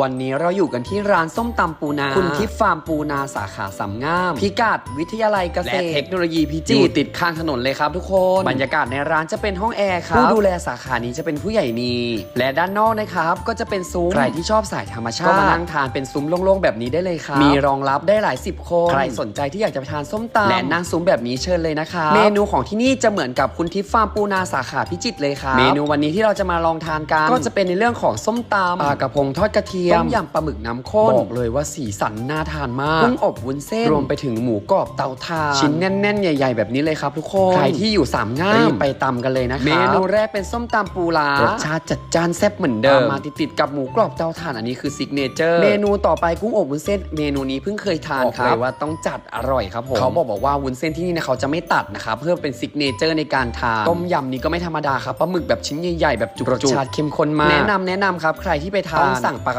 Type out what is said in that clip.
วันนี้เราอยู่กันที่ร้านส้มตำปูนา คุณทิพย์ฟาร์มปูนาสาขาสามงาม พิกัดวิทยาลัยเกษตรและเทคโนโลยีพิจิตรอยู่ติดข้างถนนเลยครับทุกคน บรรยากาศในร้านจะเป็นห้องแอร์ครับ ผู้ดูแลสาขานี้จะเป็นผู้ใหญ่นีและด้านนอกนะครับก็จะเป็นซุ้ม ใครที่ชอบสายธรรมชาติ ก็มานั่งทานเป็นซุ้มโล่งๆแบบนี้ได้เลยครับ มีรองรับได้หลายสิบคน ใครสนใจที่อยากจะไปทานส้มตำและนั่งซุ้มแบบนี้เชิญเลยนะคะเมนูของที่นี่จะเหมือนกับคุณทิพย์ฟาร์มปูนาสาขาพิจิตรเลยครับเมนูวันนี้ที่เราจะมาลองทานกันก็จะเป็นในเรื่องของส้มตำปลากระพงทอดกระเทียมต้มยำปลาหมึกน้ำข้นบอกเลยว่าสีสันน่าทานมากกุ้งอบวุ้นเส้นรวมไปถึงหมูกรอบเตาถ่านชิ้นแน่นๆ ใหญ่ ๆ แบบนี้เลยครับทุกคนใครที่อยู่สามง่ามไปตำกันเลยนะครับเมนูแรกเป็นส้มตำปูลารสชาติจัดจ้านแซ่บเหมือนเดิมมาติดๆกับหมูกรอบเตาถ่านอันนี้คือซิกเนเจอร์เมนูต่อไปกุ้งอบวุ้นเส้น เมนูนี้เพิ่งเคยทานครับเลยว่าต้องจัดอร่อยครับผมเขาบอกบอกว่าวุ้นเส้นที่นี่นะเขาจะไม่ตัดนะครับเพื่อเป็นซิกเนเจอร์ในการทานต้มยำนี้ก็ไม่ธรรมดาครับปลาหมึกแบบชิ้นใหญ่ๆแบบจุกๆรสชาติเข้มข้นมากแนะนำแนะนำครับ ใครที่ไปทานต้องสั่งปลากระ